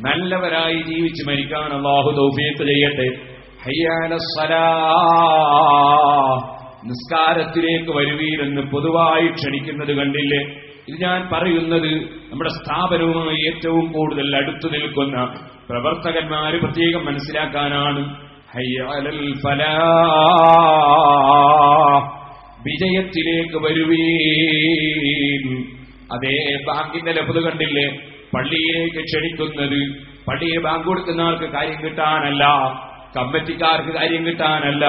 നല്ലവരായി ജീവിച്ച് മരിക്കാൻ അള്ളാഹു തൗഫീഖ് ചെയ്യട്ടെ. ഹയ്യാന സലാ നിസ്കാരത്തിലേക്ക് വരുവീരെന്ന് പൊതുവായി ക്ഷണിക്കുന്നത് കണ്ടില്ലേ? ഇത് ഞാൻ പറയുന്നത് നമ്മുടെ സ്ഥാപനവുമായി ഏറ്റവും കൂടുതൽ അടുത്തു നിൽക്കുന്ന പ്രവർത്തകന്മാര് പ്രത്യേകം മനസ്സിലാക്കാനാണ്. വിജയത്തിലേക്ക് വരുവീൻ. അതേ ബാങ്കിന്റെ ലഭ്യത കണ്ടില്ലേ? പള്ളിയിലേക്ക് ക്ഷണിക്കുന്നത് പള്ളിയിൽ ബാങ്ക് കൊടുക്കുന്ന ആൾക്ക് കാര്യം കിട്ടാനല്ല കമ്മിറ്റിക്കാർക്ക് കാര്യം കിട്ടാനല്ല.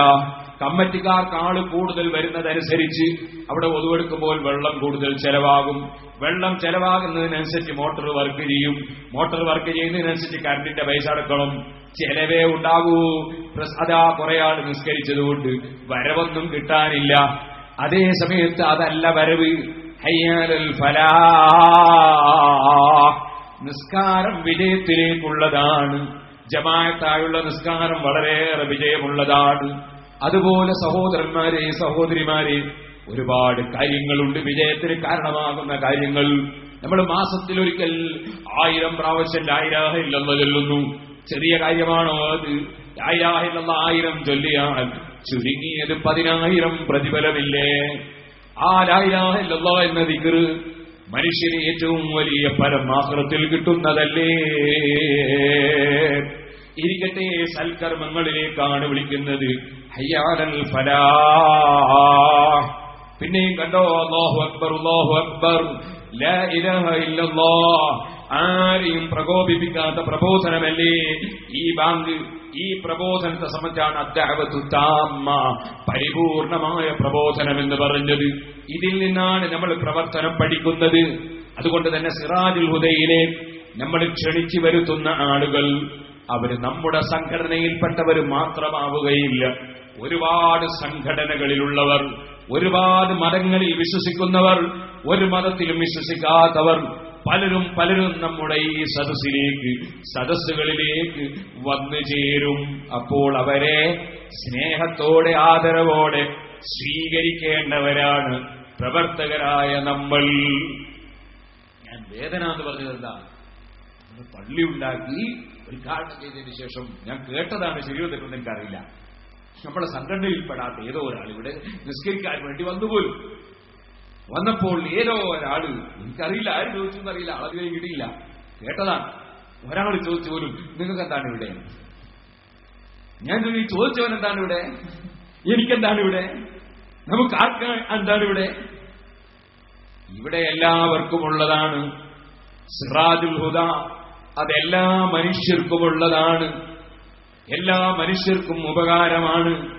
കമ്മിറ്റിക്കാർക്ക് ആൾ കൂടുതൽ വരുന്നതനുസരിച്ച് അവിടെ ഒതുവെടുക്കുമ്പോൾ വെള്ളം കൂടുതൽ ചെലവാകും. വെള്ളം ചെലവാകുന്നതിനനുസരിച്ച് മോട്ടോർ വർക്ക് ചെയ്യും. മോട്ടോർ വർക്ക് ചെയ്യുന്നതിനനുസരിച്ച് കറണ്ടിന്റെ പൈസ അടക്കണം. ചെലവേ ഉണ്ടാകൂ അതാ കുറെ ആൾ നിസ്കരിച്ചതുകൊണ്ട് വരവൊന്നും കിട്ടാനില്ല. അതേ സമയത്ത് അതല്ല വരവ്. ഹയ്യാലൽ ഫലാ. നിസ്കാരം വിജയത്തിലേക്കുള്ളതാണ്. ജമായത്തായുള്ള നിസ്കാരം വളരെയേറെ വിജയമുള്ളതാണ്. അതുപോലെ സഹോദരന്മാരെ സഹോദരിമാരെ ഒരുപാട് കാര്യങ്ങളുണ്ട്. വിജയത്തിന് കാരണമാകുന്ന കാര്യങ്ങൾ. നമ്മൾ മാസത്തിലൊരിക്കൽ ആയിരം പ്രാവശ്യം ലായിരാഹില്ലെന്ന് ചൊല്ലുന്നു. ചെറിയ കാര്യമാണോ അത്? ലായിരാഹില്ലെന്ന ആയിരം ചൊല്ലിയാൽ ചുരുങ്ങിയത് പതിനായിരം പ്രതിഫലമില്ലേ? ആ ലായിരാഹില്ല എന്ന ദിക്കറ് മനുഷ്യന് ഏറ്റവും വലിയ പരമാത്രത്തിൽ കിട്ടുന്നതല്ലേ? ഇരിക്കട്ടെ സൽക്കർമ്മങ്ങളിലേക്കാണ് വിളിക്കുന്നത്. ഹയ്യാലൽ ഫലാ. പിന്നെയും കണ്ടോ? അള്ളാഹു അക്ബർ അള്ളാഹു അക്ബർ. ആരെയും പ്രകോപിപ്പിക്കാത്ത പ്രബോധനമല്ലേ? ഈ ബാങ്ക് ഈ പ്രബോധനത്തെ സംബന്ധിച്ചാണ് അദ്ദേഹത്തു താമ പരിപൂർണമായ പ്രബോധനം എന്ന് പറഞ്ഞത്. ഇതിൽ നിന്നാണ് നമ്മൾ പ്രവർത്തനം പഠിക്കുന്നത്. അതുകൊണ്ട് തന്നെ സിറാജുൽ ഹുദയിലെ നമ്മൾ ക്ഷണിച്ചു വരുത്തുന്ന ആളുകൾ അവർ നമ്മുടെ സംഘടനയിൽപ്പെട്ടവർ മാത്രമാവുകയില്ല. ഒരുപാട് സംഘടനകളിലുള്ളവർ ഒരുപാട് മതങ്ങളിൽ വിശ്വസിക്കുന്നവർ ഒരു മതത്തിലും വിശ്വസിക്കാത്തവർ പലരും പലരും നമ്മുടെ ഈ സദസ്സിലേക്ക് സദസ്സുകളിലേക്ക് വന്നു ചേരും. അപ്പോൾ അവരെ സ്നേഹത്തോടെ ആദരവോടെ സ്വീകരിക്കേണ്ടവരാണ് പ്രവർത്തകരായ നമ്മൾ. ഞാൻ വേദന എന്ന് പറഞ്ഞത് എന്താ നമ്മൾ പള്ളി ഉണ്ടാക്കി ഉദ്ഘാടനം ചെയ്തതിന് ശേഷം ഞാൻ കേട്ടതാണ് ശരിയോ തെറ്റെന്ന് എനിക്കറിയില്ല. നമ്മളെ സംഘടനയിൽപ്പെടാത്ത ഏതോ ഒരാൾ ഇവിടെ നിസ്കരിക്കാൻ വേണ്ടി വന്നുപോലും. വന്നപ്പോൾ ഏതോ ഒരാൾ എനിക്കറിയില്ല ആര് ചോദിച്ചു എന്നറിയില്ല ആളധികം കിട്ടിയില്ല കേട്ടതാണ്. ഒരാൾ ചോദിച്ചു പോലും നിങ്ങൾക്ക് എന്താണ് ഇവിടെ? ഞാൻ ചോദിച്ചു ചോദിച്ചവൻ എന്താണ് ഇവിടെ? എനിക്കെന്താണ് ഇവിടെ? നമുക്ക് ആർക്ക് എന്താണ് ഇവിടെ? ഇവിടെ എല്ലാവർക്കും ഉള്ളതാണ് സിറാജുൽ ഹുദ. അതെല്ലാ മനുഷ്യർക്കുമുള്ളതാണ്. എല്ലാ മനുഷ്യർക്കും ഉപകാരമാണ്.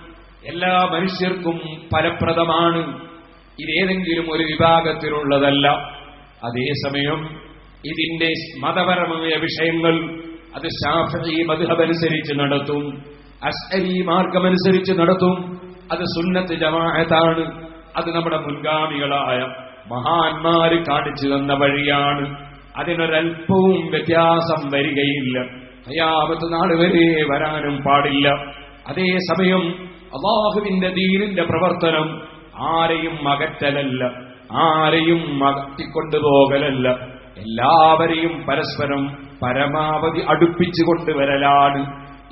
എല്ലാ മനുഷ്യർക്കും ഫലപ്രദമാണ്. ഇതേതെങ്കിലും ഒരു വിഭാഗത്തിലുള്ളതല്ല. അതേസമയം ഇതിന്റെ മതപരമായ വിഷയങ്ങൾ അത് ഷാഫി മധുഹബനുസരിച്ച് നടത്തും. അസ്അരി മാർഗമനുസരിച്ച് നടത്തും. അത് സുന്നത്ത് ജമാഅത്താണ്. അത് നമ്മുടെ മുൻഗാമികളായ മഹാന്മാര് കാണിച്ചു തന്ന വഴിയാണ്. അതിനൊരൽപ്പവും വ്യത്യാസം വരികയില്ല. അയാമത്ത് നാൾ വരെ വരാനും പാടില്ല. അതേസമയം അള്ളാഹുവിന്റെ ദീനിന്റെ പ്രവർത്തനം ആരെയും അകറ്റലല്ല ആരെയും അകത്തിക്കൊണ്ടുപോകലല്ല എല്ലാവരെയും പരസ്പരം പരമാവധി അടുപ്പിച്ചു കൊണ്ടുവരലാണ്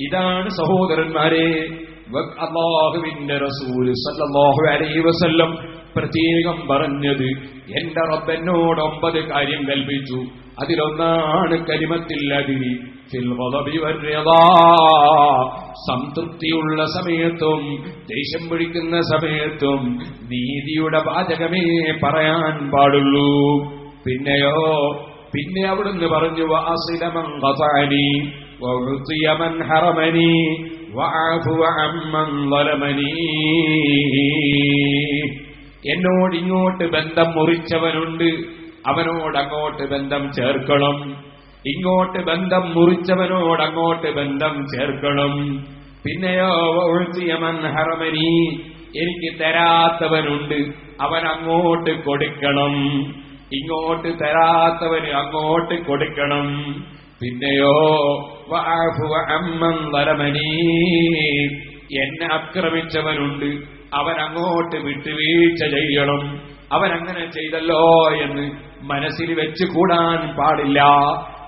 ഇതാണ് സഹോദരന്മാരെ അള്ളാഹുവിന്റെ റസൂൽ സല്ലാഹു അലൈ വസല്ലം പ്രത്യേകം പറഞ്ഞത്. എന്റെ റബ്ബെന്നോട് ഒമ്പത് കാര്യം കൽപ്പിച്ചു. അതിലൊന്നാണ് കരിമത്തിൽ സംതൃപ്തിയുള്ള സമയത്തും ദേഷ്യം പിടിക്കുന്ന സമയത്തും നീതിയുടെ വാചകമേ പറയാൻ പാടുള്ളൂ. പിന്നെയോ പിന്നെ അവിടുന്ന് പറഞ്ഞു വാസിലമൻ ഹറമനി എന്നോട് ഇങ്ങോട്ട് ബന്ധം മുറിച്ചവനുണ്ട്. അവനോട് അങ്ങോട്ട് ബന്ധം ചേർക്കണം. ഇങ്ങോട്ട് ബന്ധം മുറിച്ചവനോട് അങ്ങോട്ട് ബന്ധം ചേർക്കണം. പിന്നെയോ ഒഴുത്തിയമൻ ഹറമനി എനിക്ക് തരാത്തവനുണ്ട് അവൻ അങ്ങോട്ട് കൊടുക്കണം. ഇങ്ങോട്ട് തരാത്തവന് അങ്ങോട്ട് കൊടുക്കണം. പിന്നെയോ അമ്മൻ ളലമനി എന്നെ ആക്രമിച്ചവനുണ്ട് അവൻ അങ്ങോട്ട് വിട്ടുവീഴ്ച ചെയ്യണം. അവൻ അങ്ങനെ ചെയ്തല്ലോ എന്ന് മനസ്സിൽ വെച്ചുകൂടാൻ പാടില്ല.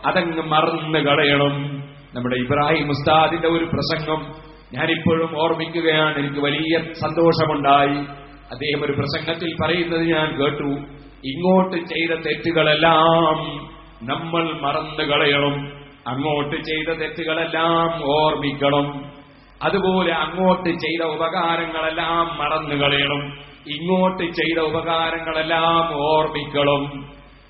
അതങ്ങ് മറന്നു കളയണം. നമ്മുടെ ഇബ്രാഹിം ഉസ്താദിന്റെ ഒരു പ്രസംഗം ഞാനിപ്പോഴും ഓർമ്മിക്കുകയാണ്. എനിക്ക് വലിയ സന്തോഷമുണ്ടായി. അദ്ദേഹം ഒരു പ്രസംഗത്തിൽ പറയുന്നത് ഞാൻ കേട്ടു. ഇങ്ങോട്ട് ചെയ്ത തെറ്റുകളെല്ലാം നമ്മൾ മറന്നു കളയണം. അങ്ങോട്ട് ചെയ്ത തെറ്റുകളെല്ലാം ഓർമ്മിക്കണം. അതുപോലെ അങ്ങോട്ട് ചെയ്ത ഉപകാരങ്ങളെല്ലാം മറന്നു കളയണം. ഇങ്ങോട്ട് ചെയ്ത ഉപകാരങ്ങളെല്ലാം ഓർമ്മിക്കണം.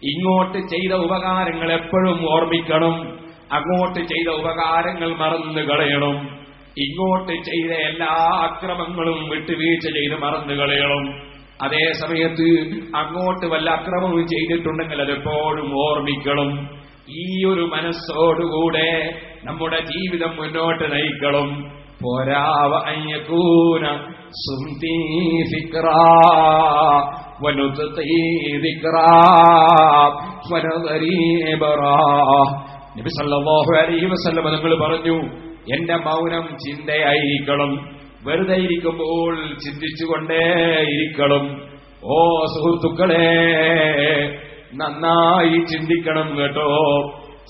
ഇങ്ങോട്ട് ചെയ്ത ഉപകാരങ്ങൾ എപ്പോഴും ഓർമ്മിക്കണം. അങ്ങോട്ട് ചെയ്ത ഉപകാരങ്ങൾ മറന്നു കളയണം. ഇങ്ങോട്ട് ചെയ്ത എല്ലാ അക്രമങ്ങളും വിട്ടുവീഴ്ച ചെയ്ത് മറന്നു കളയണം. അതേ സമയത്ത് അങ്ങോട്ട് വല്ല അക്രമവും ചെയ്തിട്ടുണ്ടെങ്കിൽ അതെപ്പോഴും ഓർമ്മിക്കണം. ഈ ഒരു മനസ്സോടുകൂടെ നമ്മുടെ ജീവിതം മുന്നോട്ട് നയിക്കണം. പോരാവ അയ്യക്കൂന സുന്തി ഫിക്രാ നബി സല്ലല്ലാഹു അലൈഹി വസല്ലം നിങ്ങൾ പറഞ്ഞു എന്റെ മൗനം ചിന്തയായിരിക്കണം. വെറുതെ ഇരിക്കുമ്പോൾ ചിന്തിച്ചുകൊണ്ടേയിരിക്കണം ഓ സുഹൃത്തുക്കളെ നന്നായി ചിന്തിക്കണം കേട്ടോ.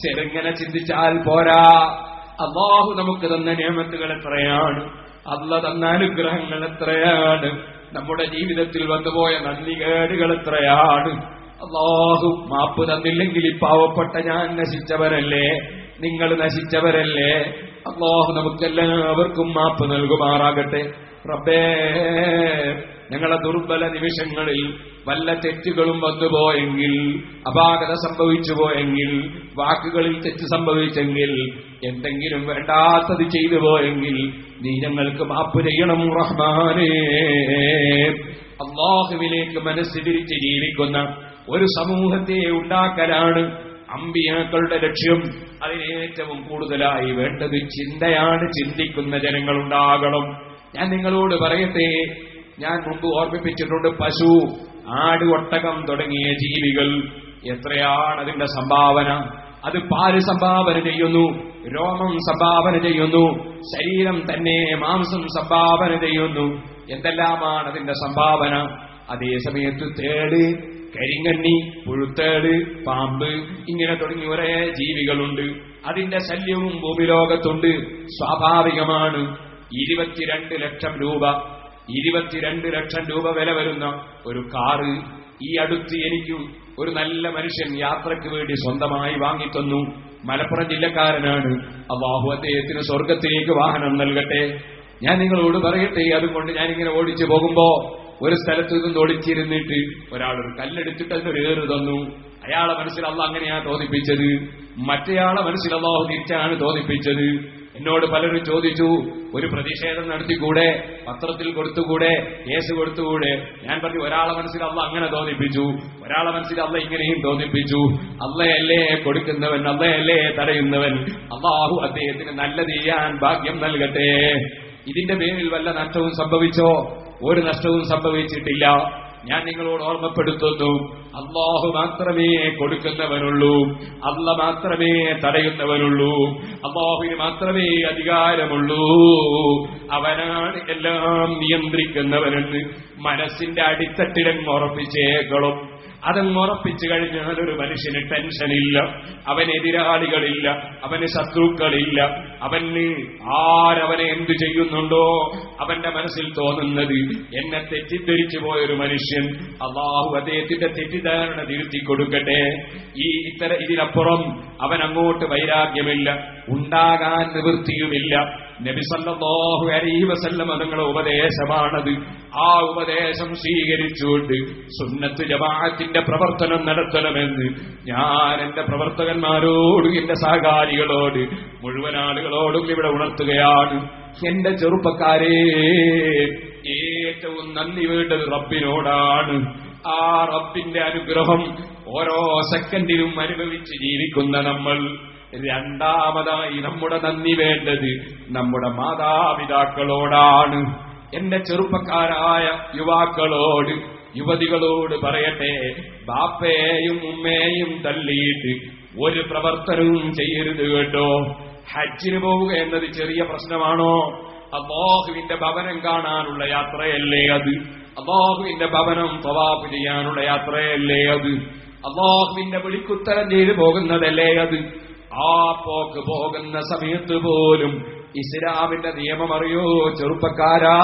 ചെറുങ്ങനെ ചിന്തിച്ചാൽ പോരാ. അള്ളാഹു നമുക്ക് തന്ന നിയമത്തുകൾ എത്രയാണ്? അല്ല തന്ന അനുഗ്രഹങ്ങൾ എത്രയാണ്? നമ്മുടെ ജീവിതത്തിൽ വന്നുപോയ നന്ദികേടുകൾ എത്രയാണ്? അള്ളാഹു മാപ്പ് തന്നില്ലെങ്കിൽ ഈ പാവപ്പെട്ട ഞാൻ നശിച്ചവരല്ലേ? നിങ്ങൾ നശിച്ചവരല്ലേ? അള്ളാഹു നമുക്കെല്ലാവർക്കും മാപ്പ് നൽകുമാറാകട്ടെ. റബ്ബേ ഞങ്ങളെ ദുർബല നിമിഷങ്ങളിൽ വല്ല തെറ്റുകളും വന്നുപോയെങ്കിൽ അപാകത സംഭവിച്ചു പോയെങ്കിൽ വാക്കുകളിൽ തെറ്റ് സംഭവിച്ചെങ്കിൽ എന്തെങ്കിലും വേണ്ടാത്തത് ചെയ്തു പോയെങ്കിൽ നീ ഞങ്ങൾക്ക് മാപ്പ് ചെയ്യണം റഹ്മാനേ. അള്ളാഹുവിലേക്ക് മനസ്സിതിരിച്ച് ജീവിക്കുന്ന ഒരു സമൂഹത്തെ ഉണ്ടാക്കലാണ് അമ്പിയാക്കളുടെ ലക്ഷ്യം. അതിനേറ്റവും കൂടുതലായി വേണ്ടത് ചിന്തയാണ് ചിന്തിക്കുന്ന ജനങ്ങളുണ്ടാകണം. ഞാൻ നിങ്ങളോട് പറയട്ടെ ഞാൻ മുമ്പ് ഓർമ്മിപ്പിച്ചിട്ടുണ്ട് പശു ആട് ഒട്ടകം തുടങ്ങിയ ജീവികൾ. എത്രയാണ് അതിന്റെ സംഭാവന? അത് പാൽ സംഭാവന ചെയ്യുന്നു രോമം സംഭാവന ചെയ്യുന്നു ശരീരം തന്നെ മാംസം സംഭാവന ചെയ്യുന്നു. എന്തെല്ലാമാണ് അതിന്റെ സംഭാവന? അതേസമയത്ത് തേട് കരിങ്കണ്ണി പുഴുത്തേട് പാമ്പ് ഇങ്ങനെ തുടങ്ങി ഒരേ ജീവികളുണ്ട്. അതിന്റെ ശല്യവും ഭൂമിലോകത്തുണ്ട്. സ്വാഭാവികമാണ്. ഇരുപത്തിരണ്ട് ലക്ഷം രൂപ ഇരുപത്തിരണ്ട് ലക്ഷം രൂപ വില വരുന്ന ഒരു കാറ് ഈ അടുത്ത് എനിക്ക് ഒരു നല്ല മനുഷ്യൻ യാത്രയ്ക്ക് വേണ്ടി സ്വന്തമായി വാങ്ങിത്തന്നു. മലപ്പുറം ജില്ലക്കാരനാണ്. അള്ളാഹു അദ്ദേഹത്തിന് സ്വർഗത്തിലേക്ക് വാഹനം നൽകട്ടെ. ഞാൻ നിങ്ങളോട് പറയട്ടെ അതുകൊണ്ട് ഞാനിങ്ങനെ ഓടിച്ചു പോകുമ്പോ ഒരു സ്ഥലത്ത് നിന്ന് ഒളിച്ചിരുന്നിട്ട് ഒരാൾ ഒരു കല്ലെടുത്തിട്ട് അതിനൊരു ഏറ് തന്നു. അയാളെ മനസ്സിൽ അല്ല അങ്ങനെയാണ് തോന്നിപ്പിച്ചത്. മറ്റേയാളെ മനസ്സിൽ തിരിച്ചാണ് തോന്നിപ്പിച്ചത്. എന്നോട് പലരും ചോദിച്ചു ഒരു പ്രതിഷേധം നടത്തിക്കൂടെ? പത്രത്തിൽ കൊടുത്തുകൂടെ? കേസ് കൊടുത്തുകൂടെ? ഞാൻ പറഞ്ഞു ഒരാളെ മനസ്സിൽ അല്ല അങ്ങനെ തോന്നിപ്പിച്ചു. ഒരാളെ മനസ്സിൽ അല്ല ഇങ്ങനെയും തോന്നിപ്പിച്ചു. അല്ലയല്ലേ കൊടുക്കുന്നവൻ? അല്ലയല്ലേ തടയുന്നവൻ? അള്ളാഹു അദ്ദേഹത്തിന് നല്ലത് ചെയ്യാൻ ഭാഗ്യം നൽകട്ടെ. ഇതിന്റെ പേരിൽ വല്ല നഷ്ടവും സംഭവിച്ചോ? ഒരു നഷ്ടവും സംഭവിച്ചിട്ടില്ല. ഞാൻ നിങ്ങളോട് ഓർമ്മപ്പെടുത്തുന്നു. അള്ളാഹു മാത്രമേ കൊടുക്കുന്നവനുള്ളൂ അല്ല മാത്രമേ തടയുന്നവനുള്ളൂ അള്ളാഹുവിന് മാത്രമേ അധികാരമുള്ളൂ. അവനാണ് എല്ലാം നിയന്ത്രിക്കുന്നവനെന്ന് മനസ്സിന്റെ അടിത്തട്ടിലും ഉറപ്പിച്ചേക്കണം. അതങ്ങ് ഉറപ്പിച്ചു കഴിഞ്ഞാൽ ഒരു മനുഷ്യന് ടെൻഷനില്ല അവന് എതിരാളികളില്ല അവന് ശത്രുക്കളില്ല അവന് ആരവനെ എന്തു ചെയ്യുന്നുണ്ടോ അവന്റെ മനസ്സിൽ തോന്നുന്നത് എന്നെ തെറ്റിദ്ധരിച്ചു പോയൊരു മനുഷ്യൻ അള്ളാഹു അദ്ദേഹത്തിന്റെ തെറ്റിദ്ധാരണ തിരുത്തി കൊടുക്കട്ടെ. ഈ ഇത്തര ഇതിനപ്പുറം അവൻ അങ്ങോട്ട് വൈരാഗ്യമില്ല ഉണ്ടാകാൻ നിവൃത്തിയുമില്ല. നബിസല്ലാഹു അലൈഹി വസല്ലം അതുങ്ങളുടെ ഉപദേശമാണത്. ആ ഉപദേശം സ്വീകരിച്ചുകൊണ്ട് സുന്നത്ത് ജമാഅത്തിന്റെ പ്രവർത്തനം നടത്തണമെന്ന് ഞാൻ എന്റെ പ്രവർത്തകന്മാരോട് എന്റെ സഹകാരികളോട് മുഴുവൻ ആളുകളോടും ഇവിടെ ഉണർത്തുകയാണ്. എന്റെ ചെറുപ്പക്കാരെ ഏറ്റവും നന്ദി വേണ്ടത് റബ്ബിനോടാണ്. ആ റബ്ബിന്റെ അനുഗ്രഹം ഓരോ സെക്കൻഡിലും അനുഭവിച്ച് ജീവിക്കുന്ന നമ്മൾ. രണ്ടാമതായി നമ്മുടെ നന്ദി വേണ്ടത് നമ്മുടെ മാതാപിതാക്കളോടാണ്. എന്റെ ചെറുപ്പക്കാരായ യുവാക്കളോട് യുവതികളോട് പറയട്ടെ ബാപ്പയെയും ഉമ്മയെയും തള്ളിയിട്ട് ഒരു പ്രവർത്തനവും ചെയ്യരുത് കേട്ടോ. ഹജ്ജിന് പോവുക എന്നത് ചെറിയ പ്രശ്നമാണോ? അള്ളാഹുവിന്റെ ഭവനം കാണാനുള്ള യാത്രയല്ലേ അത്? അള്ളാഹുവിന്റെ ഭവനം തവാഫ് ചെയ്യാനുള്ള യാത്രയല്ലേ അത്? അള്ളാഹുവിന്റെ വിളിക്കുത്തരം ചെയ്തു പോകുന്നതല്ലേ അത്? ആ പോക്ക് പോകുന്ന സമയത്ത് പോലും ഇസ്ലാമിന്റെ നിയമം അറിയോ? ചെറുപ്പക്കാരാ.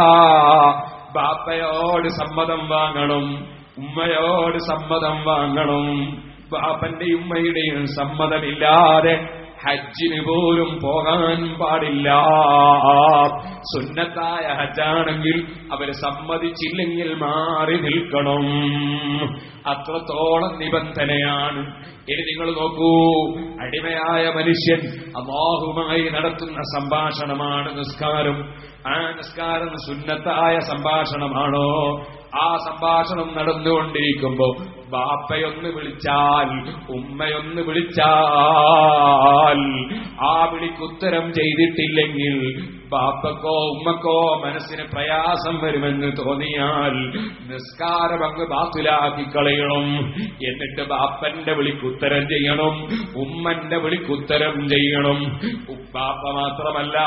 ബാപ്പയോട് സമ്മതം വാങ്ങണം. ഉമ്മയോട് സമ്മതം വാങ്ങണം. ബാപ്പന്റെയും ഉമ്മയുടെയും സമ്മതമില്ലാതെ ഹജ്ജിന് പോലും പോകാൻ പാടില്ല. സുന്നത്തായ ഹജ്ജാണെങ്കിൽ അവർ സമ്മതിച്ചില്ലെങ്കിൽ മാറി നിൽക്കണം. അത്രത്തോളം നിബന്ധനയാണ്. ഇനി നിങ്ങൾ നോക്കൂ അടിമയായ മനുഷ്യൻ അബാഹുമായി നടത്തുന്ന സംഭാഷണമാണ് നിസ്കാരം. ആ നിസ്കാരം സുന്നത്തായ സംഭാഷണമാണോ? ആ സംഭാഷണം നടന്നുകൊണ്ടിരിക്കുമ്പോ ബാപ്പയൊന്ന് വിളിച്ചാൽ ഉമ്മയൊന്ന് വിളിച്ചാൽ. ആ വിളിക്കുത്തരം ചെയ്തിട്ടില്ലെങ്കിൽ ബാപ്പക്കോ ഉമ്മക്കോ മനസ്സിന് പ്രയാസം വരുമെന്ന് തോന്നിയാൽ നിസ്കാരം അങ്ങ് ബാത്തിലാക്കി കളയണം. എന്നിട്ട് ബാപ്പന്റെ വിളിക്കുത്തരം ചെയ്യണം ഉമ്മന്റെ വിളിക്കുത്തരം ചെയ്യണം. ബാപ്പ മാത്രമല്ല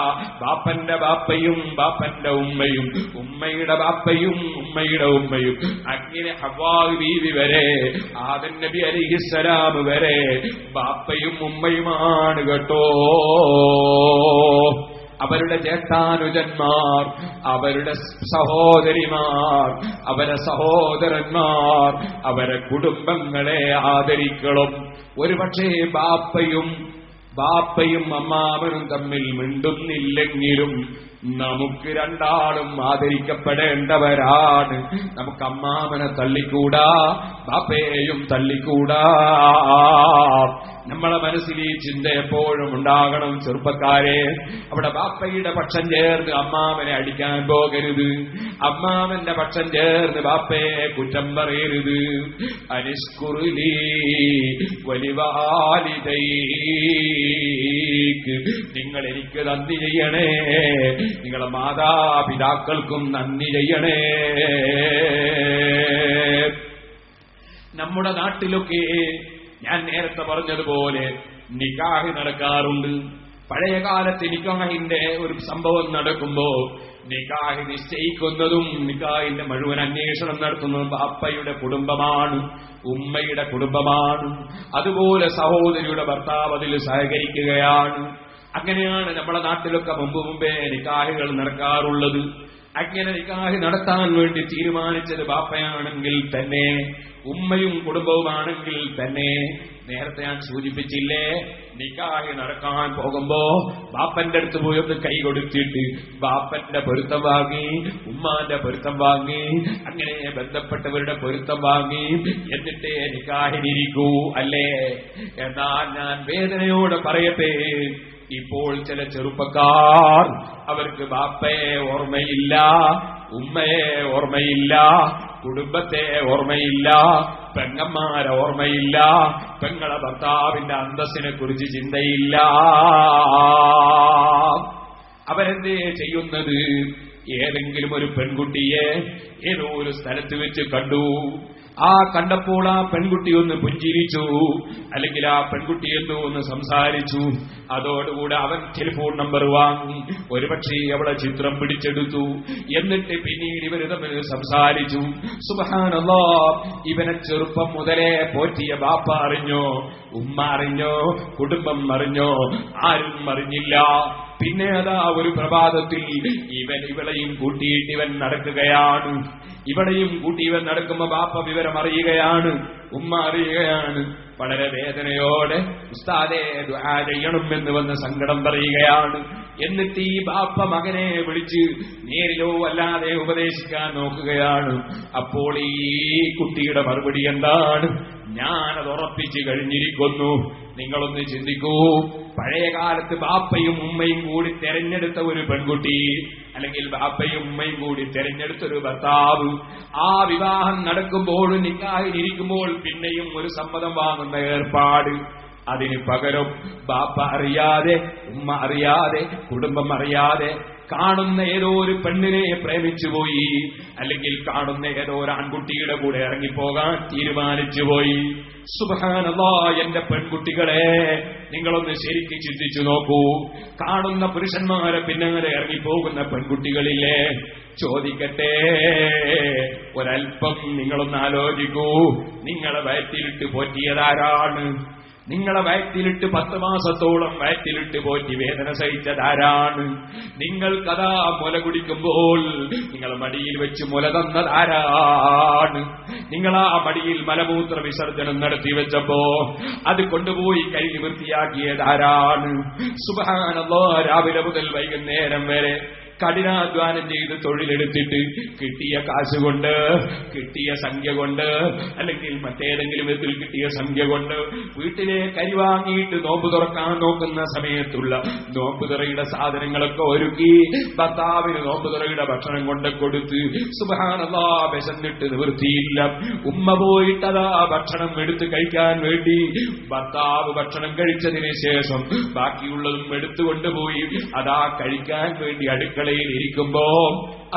ബാപ്പന്റെ ബാപ്പയും ബാപ്പന്റെ ഉമ്മയും ഉമ്മയുടെ ബാപ്പയും ഉമ്മയുടെ ഉമ്മയും. അങ്ങനെ ഹവാ ബീവി വരെ ആദൻ നബി അലിഹിസലാം വരെ ബാപ്പയും ഉമ്മയുമാണ് കേട്ടോ. അവരുടെ ചേട്ടാനുജന്മാർ അവരുടെ സഹോദരിമാർ അവരെ സഹോദരന്മാർ അവരെ കുടുംബങ്ങളെ ആദരിക്കണം ഒരുപക്ഷേ ബാപ്പയും ബാപ്പയും അമ്മാവനും തമ്മിൽ മിണ്ടുന്നില്ലെങ്കിലും നമുക്ക് രണ്ടാളും ആദരിക്കപ്പെടേണ്ടവരാണ്. നമുക്ക് അമ്മാവനെ തള്ളിക്കൂടാ ബാപ്പയെയും തള്ളിക്കൂടാ. നമ്മളെ മനസ്സിൽ ഈ ചിന്ത എപ്പോഴും ഉണ്ടാകണം ചെറുപ്പക്കാരെ. അവിടെ ബാപ്പയുടെ പക്ഷം ചേർന്ന് അമ്മാവനെ അടിക്കാൻ പോകരുത്. അമ്മാവന്റെ പക്ഷം ചേർന്ന് ബാപ്പയെ കുറ്റം പറയരുത്. വലിവാലിതൈക്ക് നിങ്ങൾ എനിക്ക് നന്ദി ചെയ്യണേ. നിങ്ങളെ മാതാപിതാക്കൾക്കും നന്ദി ചെയ്യണേ. നമ്മുടെ നാട്ടിലൊക്കെ ഞാൻ നേരത്തെ പറഞ്ഞതുപോലെ നിക്കാഹ് നടക്കാറുണ്ട്. പഴയ കാലത്ത് നിക്കാഹിന്റെ ഒരു സംഭവം നടക്കുമ്പോ നിക്കാഹ് നിശ്ചയിക്കുന്നതും നിക്കാഹിന്റെ മുഴുവൻ അന്വേഷണം നടത്തുന്നതും അപ്പയുടെ കുടുംബമാണ് ഉമ്മയുടെ കുടുംബമാണ്. അതുപോലെ സഹോദരിയുടെ ഭർത്താവ് അതിൽ സഹകരിക്കുകയാണ്. അങ്ങനെയാണ് നമ്മുടെ നാട്ടിലൊക്കെ മുമ്പ് മുമ്പേ നിക്കാഹുകൾ നടക്കാറുള്ളത്. അങ്ങനെ നിക്കാഹ് നടത്താൻ വേണ്ടി തീരുമാനിച്ചത് ബാപ്പയാണെങ്കിൽ തന്നെ ഉമ്മയും കുടുംബവുമാണെങ്കിൽ തന്നെ. നേരത്തെ ഞാൻ സൂചിപ്പിച്ചില്ലേ നിക്കാഹ് നടക്കാൻ പോകുമ്പോ ബാപ്പന്റെ അടുത്ത് പോയി ഒന്ന് കൈ കൊടുത്തിട്ട് ബാപ്പന്റെ പൊരുത്തം വാങ്ങി ഉമ്മാന്റെ പൊരുത്തം വാങ്ങി അങ്ങനെ ബന്ധപ്പെട്ടവരുടെ പൊരുത്തം വാങ്ങി എന്നിട്ടേ നിക്കാഹിനിരിക്കൂ അല്ലേ? എന്നാൽ ഞാൻ വേദനയോടെ പറയട്ടെ. ഇപ്പോൾ ചില ചെറുപ്പക്കാർ അവർക്ക് ബാപ്പയെ ഓർമ്മയില്ല ഉമ്മയെ ഓർമ്മയില്ല കുടുംബത്തെ ഓർമ്മയില്ല പെങ്ങന്മാരെ ഓർമ്മയില്ല പെങ്ങളെ ഭർത്താവിന്റെ അന്തസ്സിനെ കുറിച്ച് ചിന്തയില്ല. അവരെന്തേ ചെയ്യുന്നത്? ഏതെങ്കിലും ഒരു പെൺകുട്ടിയെ ഏതോ ഒരു സ്ഥലത്ത് വെച്ച് കണ്ടു. ആ കണ്ടപ്പോൾ ആ പെൺകുട്ടി ഒന്ന് പുഞ്ചിരിച്ചു. അല്ലെങ്കിൽ ആ പെൺകുട്ടി എന്തോ ഒന്ന് സംസാരിച്ചു. അതോടുകൂടെ അവൻ ടെലിഫോൺ നമ്പർ വാങ്ങി. ഒരുപക്ഷെ അവളെ ചിത്രം പിടിച്ചെടുത്തു. എന്നിട്ട് പിന്നീട് ഇവർ തമ്മിൽ സംസാരിച്ചു. സുബഹാനല്ലോ ഇവനെ ചെറുപ്പം മുതലേ പോറ്റിയ ബാപ്പ അറിഞ്ഞോ? ഉമ്മ അറിഞ്ഞോ? കുടുംബം അറിഞ്ഞോ? ആരും അറിഞ്ഞില്ല. പിന്നെ അതാ ഒരു പ്രഭാതത്തിൽ ഇവൻ ഇവളെയും കൂട്ടിയിട്ട് ഇവൻ നടക്കുകയാണ്. ഇവളെയും കൂട്ടി ഇവൻ നടക്കുമ്പോ ബാപ്പ വിവരം അറിയുകയാണ് ഉമ്മ അറിയുകയാണ്. വളരെ വേദനയോടെ ഉസ്താദേ ദുആ ചെയ്യണം എന്ന് വന്ന് സങ്കടം പറയുകയാണ്. എന്നിട്ട് ഈ ബാപ്പ മകനെ വിളിച്ച് നേരിലോ അല്ലാതെ ഉപദേശിക്കാൻ നോക്കുകയാണ്. അപ്പോൾ ഈ കുട്ടിയുടെ മറുപടി എന്താണ്? ഞാനത് ഉറപ്പിച്ചു കഴിഞ്ഞിരിക്കുന്നു. നിങ്ങളൊന്ന് ചിന്തിക്കൂ. പഴയ കാലത്ത് ബാപ്പയും ഉമ്മയും കൂടി തെരഞ്ഞെടുത്ത ഒരു പെൺകുട്ടി അല്ലെങ്കിൽ ബാപ്പയും ഉമ്മയും കൂടി തെരഞ്ഞെടുത്ത ഒരു ഭർത്താവ് ആ വിവാഹം നടക്കുമ്പോഴും നിക്കാഹിരിക്കുമ്പോൾ പിന്നെയും ഒരു സമ്മതം വാങ്ങുന്ന ഏർപ്പാട്. അതിന് പകരം ബാപ്പ അറിയാതെ ഉമ്മ അറിയാതെ കുടുംബം അറിയാതെ കാണുന്ന ഏതോ ഒരു പെണ്ണിനെ പ്രേമിച്ചുപോയി അല്ലെങ്കിൽ കാണുന്ന ഏതോ ഒരു ആൺകുട്ടിയുടെ കൂടെ ഇറങ്ങിപ്പോകാൻ തീരുമാനിച്ചു പോയി. സുബാനല്ലാ എന്റെ പെൺകുട്ടികളെ നിങ്ങളൊന്ന് ശരിക്ക് ചിന്തിച്ചു നോക്കൂ. കാണുന്ന പുരുഷന്മാരെ പിന്നാലെ ഇറങ്ങിപ്പോകുന്ന പെൺകുട്ടികളില്ലേ? ചോദിക്കട്ടെ. ഒരൽപ്പം നിങ്ങളൊന്ന് ആലോചിക്കൂ. നിങ്ങളെ വയറ്റിലിട്ട് പോറ്റിയതാരാണ്? നിങ്ങളെ വയറ്റിലിട്ട് പത്ത് മാസത്തോളം വയറ്റിലിട്ട് പോറ്റി വേദന സഹിച്ചതാരാണ് നിങ്ങൾക്കതാ മുല കുടിക്കുമ്പോൾ നിങ്ങളെ മടിയിൽ വെച്ച് മുല തന്നതാരാണ് നിങ്ങൾ ആ മടിയിൽ മലമൂത്ര വിസർജനം നടത്തി വെച്ചപ്പോ അത് കൊണ്ടുപോയി കൈ വൃത്തിയാക്കിയതാരാണ് സുബഹാനല്ലോ രാവിലെ മുതൽ വൈകുന്നേരം വരെ കഠിനാധ്വാനം ചെയ്ത് തൊഴിലെടുത്തിട്ട് കിട്ടിയ കാശ് കൊണ്ട് കിട്ടിയ സംഖ്യ കൊണ്ട് അല്ലെങ്കിൽ മറ്റേതെങ്കിലും വിധത്തിൽ കിട്ടിയ സംഖ്യ കൊണ്ട് വീട്ടിലെ കരി വാങ്ങിയിട്ട് നോമ്പ് തുറക്കാൻ നോക്കുന്ന സമയത്തുള്ള നോമ്പ് തുറയുടെ സാധനങ്ങളൊക്കെ ഒരുക്കി ഭർത്താവിന് നോമ്പ് തുറയുടെ ഭക്ഷണം കൊണ്ട് കൊടുത്ത് സുബഹാനല്ലാ വിശന്നിട്ട് നിവൃത്തിയില്ല. ഉമ്മ പോയിട്ടതാ ഭക്ഷണം എടുത്ത് കഴിക്കാൻ വേണ്ടി ഭർത്താവ് ഭക്ഷണം കഴിച്ചതിന് ശേഷം ബാക്കിയുള്ളതും എടുത്തുകൊണ്ടുപോയി അതാ കഴിക്കാൻ വേണ്ടി അടുക്കളയിൽ ഇരിക്കുമ്പോ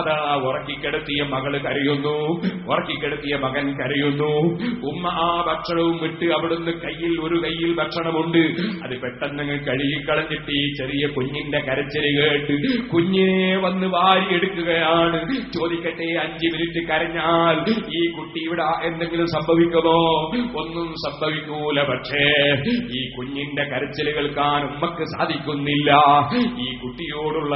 അതാ ഉറക്കിക്കിടത്തിയ മകൾ കരയുന്നു ഉറക്കിക്കിടത്തിയ മകൻ കരയുന്നു. ഉമ്മ ആ ഭക്ഷണവും വിട്ട് അവിടുന്ന് കയ്യിൽ ഒരു കയ്യിൽ ഭക്ഷണമുണ്ട്. അത് പെട്ടെന്ന് കഴുകിക്കളഞ്ഞിട്ട് ഈ ചെറിയ കുഞ്ഞിന്റെ കരച്ചിൽ കേട്ട് കുഞ്ഞിനെ വന്ന് വാരി എടുക്കുകയാണ്. ചോദിക്കട്ടെ അഞ്ചു മിനിറ്റ് കരഞ്ഞാൽ ഈ കുട്ടി ഇവിടെ എന്തെങ്കിലും സംഭവിക്കുമോ? ഒന്നും സംഭവിക്കൂല പക്ഷേ ഈ കുഞ്ഞിന്റെ കരച്ചിൽ കേൾക്കാൻ ഉമ്മക്ക് സാധിക്കുന്നില്ല. ഈ കുട്ടിയോടുള്ള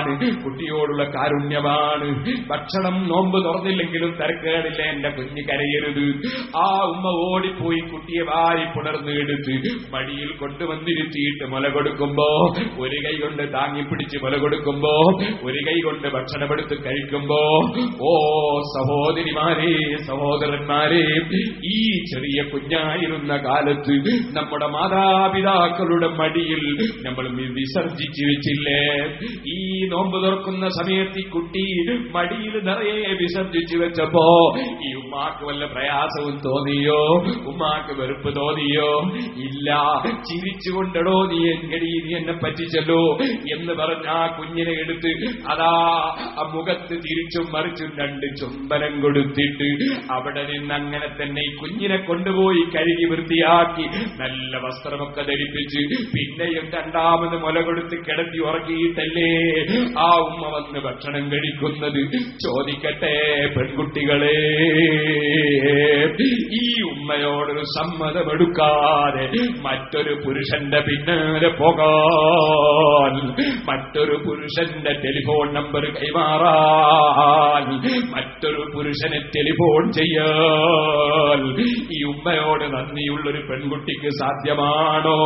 റഹ്മത്താണ് കുട്ടിയോടുള്ള കാരുണ്യമാണ്. ഭക്ഷണം നോമ്പ് തുറന്നില്ലെങ്കിലും തിരക്കേടില്ല എന്റെ കുഞ്ഞ് കരയരുത്. ആ ഉമ്മ ഓടിപ്പോയി കുട്ടിയെ വാരി പുണർന്നെടുത്ത് മടിയിൽ കൊണ്ടുവന്നിരുത്തിയിട്ട് മുല കൊടുക്കുമ്പോ ഒരു കൈ കൊണ്ട് താങ്ങി പിടിച്ച് മുല കൊടുക്കുമ്പോ ഒരു കൈ കൊണ്ട് ഭക്ഷണമെടുത്ത് കഴിക്കുമ്പോ ഓ സഹോദരിമാരെ സഹോദരന്മാരെ ഈ ചെറിയ കുഞ്ഞായിരുന്ന കാലത്ത് നമ്മുടെ മാതാപിതാക്കളുടെ മടിയിൽ നമ്മൾ വിസർജിച്ചു വെച്ചില്ലേ? ഈ നോമ്പ് തുറക്കുന്ന സമയത്ത് ഈ കുട്ടി മടിയിൽ നിറയെ വിസർജിച്ചു വെച്ചപ്പോ ഈ ഉമ്മാക്ക് വല്ല പ്രയാസവും തോന്നിയോ? ഉമ്മാക്ക് വെറുപ്പ് തോന്നിയോ? ഇല്ല ചിരിച്ചുകൊണ്ടടോ നീ എങ്ങടി നീ എന്നെ പറ്റിച്ചല്ലോ എന്ന് പറഞ്ഞ ആ കുഞ്ഞിനെ എടുത്ത് അതാ ആ മുഖത്ത് തിരിച്ചും മറിച്ചും രണ്ട് ചുംബനം കൊടുത്തിട്ട് അവിടെ നിന്ന് അങ്ങനെ തന്നെ ഈ കുഞ്ഞിനെ കൊണ്ടുപോയി കഴുകി വൃത്തിയാക്കി നല്ല വസ്ത്രമൊക്കെ ധരിപ്പിച്ച് പിന്നെയും രണ്ടാമത് മുല കൊടുത്ത് കിടത്തി ഉറക്കിയിട്ടല്ലേ? ആ ഉമ്മ വന്ന് ഭക്ഷണം കഴിക്കുന്നത്. ചോദിക്കട്ടെ പെൺകുട്ടികളെ. ഈ ഉമ്മയോട് സമ്മതമെടുക്കാതെ മറ്റൊരു പുരുഷന്റെ പിന്നാലെ പോകാൻ മറ്റൊരു പുരുഷന്റെ ടെലിഫോൺ നമ്പർ കൈമാറാൻ മറ്റൊരു പുരുഷനെ ടെലിഫോൺ ചെയ്യാൻ ഈ ഉമ്മയോട് നന്ദിയുള്ളൊരു പെൺകുട്ടിക്ക് സാധ്യമാണോ?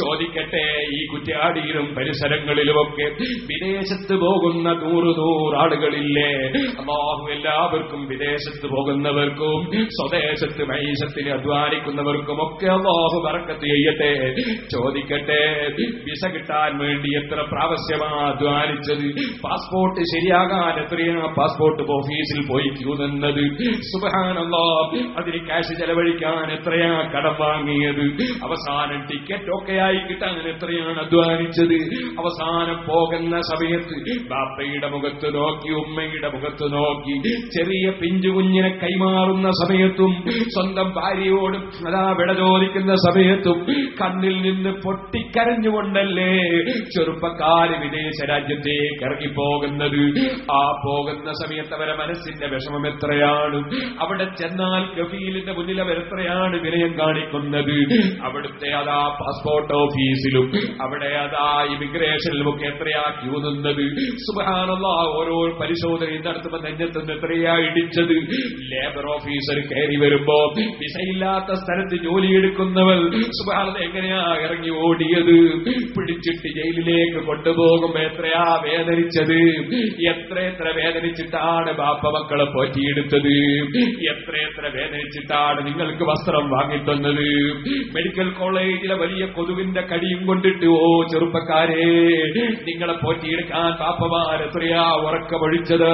ചോദിക്കട്ടെ ഈ കുറ്റ്യാടിയിലും പരിസരങ്ങളിലുമൊക്കെ വിദേശത്ത് പോകുന്ന നൂറ് നൂറാളുകളില്ലേ അള്ളാഹു എല്ലാവർക്കും വിദേശത്ത് പോകുന്നവർക്കും സ്വദേശത്ത് വൈശത്തിന് അധ്വാനിക്കുന്നവർക്കും ഒക്കെ അള്ളാഹു പറക്കത്ത് ചെയ്യട്ടെ. ചോദിക്കട്ടെ വിസ കിട്ടാൻ വേണ്ടി എത്ര പ്രാവശ്യമാ അധ്വാനിച്ചത്? പാസ്പോർട്ട് ശരിയാകാൻ എത്രയാ പാസ്പോർട്ട് ഓഫീസിൽ പോയി ക്യൂ നിന്നത്? സുബഹാനല്ലോ അതിന് ക്യാഷ് ചെലവഴിക്കാൻ എത്രയാ കടം വാങ്ങിയത്? അവസാനം ടിക്കറ്റ് ഒക്കെ ആയി കിട്ടാൻ എത്രയാണ് അധ്വാനിച്ചത്? അവസാനം പോകുന്ന സമയത്ത് ബാപ്പയുടെ മുഖത്ത് നോക്കി ഉമ്മയുടെ മുഖത്ത് നോക്കി ചെറിയ പിഞ്ചു കുഞ്ഞിനെ കൈമാറുന്ന സമയത്തും സ്വന്തം ഭാര്യയോടും അതാ വിട ചോദിക്കുന്ന സമയത്തും കണ്ണിൽ നിന്ന് പൊട്ടിക്കരഞ്ഞുകൊണ്ടല്ലേ ചെറുപ്പക്കാര് വിദേശ രാജ്യത്തേക്ക് ഇറങ്ങിപ്പോകുന്നത്? ആ പോകുന്ന സമയത്ത് അവരെ മനസ്സിന്റെ വിഷമം എത്രയാണ്? അവിടെ ചെന്നാൽ ഗഫീലിന്റെ മുന്നിൽ അവരെത്രയാണ് വിനയം കാണിക്കുന്നത്? അവിടുത്തെ അതാ പാസ്പോർട്ട് ഓഫീസിലും അവിടെ അതാ ഇമിഗ്രേഷനിലും ഒക്കെ എത്രയാ ക്യൂ നിന്നത്? സുബാനുള്ള ഓരോ പരിശോധനയും നടത്തുമ്പോൾ നെഞ്ഞത്തുനിന്ന് എത്രയാ ഇടിച്ചത്? ലേബർ ഓഫീസർ കയറി വരുമ്പോ വിസയില്ലാത്ത സ്ഥലത്ത് ജോലിയെടുക്കുന്നവർ സുബാനത എങ്ങനെയാ ഇറങ്ങി ഓടിയത്? പിടിച്ചിട്ട് ജയിലിലേക്ക് കൊണ്ടുപോകുമ്പോ എത്രയാ വേദനിച്ചത്? എത്ര എത്ര വേദനിച്ചിട്ടാണ് ബാപ്പ മക്കളെ പോറ്റിയെടുത്തത്? എത്ര എത്ര വേദനിച്ചിട്ടാണ് നിങ്ങൾക്ക് വസ്ത്രം വാങ്ങിത്തന്നത്? മെഡിക്കൽ കോളേജിലെ വലിയ കൊതുവിന്റെ കടിയും കൊണ്ടിട്ട് ഓ ചെറുപ്പക്കാരെ നിങ്ങളെ പോറ്റിയെടുക്കാൻ പാപ്പമാർ എത്രയാ ഉറക്കമൊഴിച്ചത്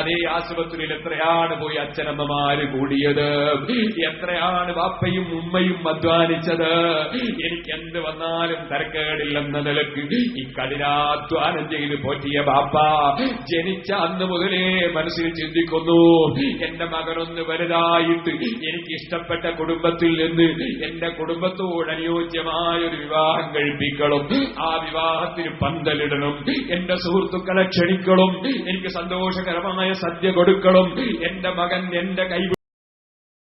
അതേ ആശുപത്രിയിൽ എത്രയാണ് പോയി അച്ഛനമ്മമാര് കൂടിയത്? എത്രയാണ് പാപ്പയും ഉമ്മയും അധ്വാനിച്ചത്? എനിക്ക് എന്ത് വന്നാലും തരക്കേടില്ലെന്ന നിലയ്ക്ക് ഈ കഠിനാധ്വാനം ചെയ്ത് പോറ്റിയ ബാപ്പ ജനിച്ച അന്ന് മുതലേ മനസ്സിൽ ചിന്തിക്കുന്നു. എന്റെ മകനൊന്ന് വലുതായിട്ട് എനിക്ക് ഇഷ്ടപ്പെട്ട കുടുംബത്തിൽ നിന്ന് എന്റെ കുടുംബത്തോട് അനുയോജ്യമായ ഒരു വിവാഹം കഴിപ്പിക്കണം. ആ വിവാഹത്തിന് പന്തലിടണം. എന്റെ സുഹൃത്തുക്കളെ ക്ഷണിക്കണം. എനിക്ക് സന്തോഷകരമായ സദ്യ കൊടുക്കണം. എന്റെ മകൻ എന്റെ കൈ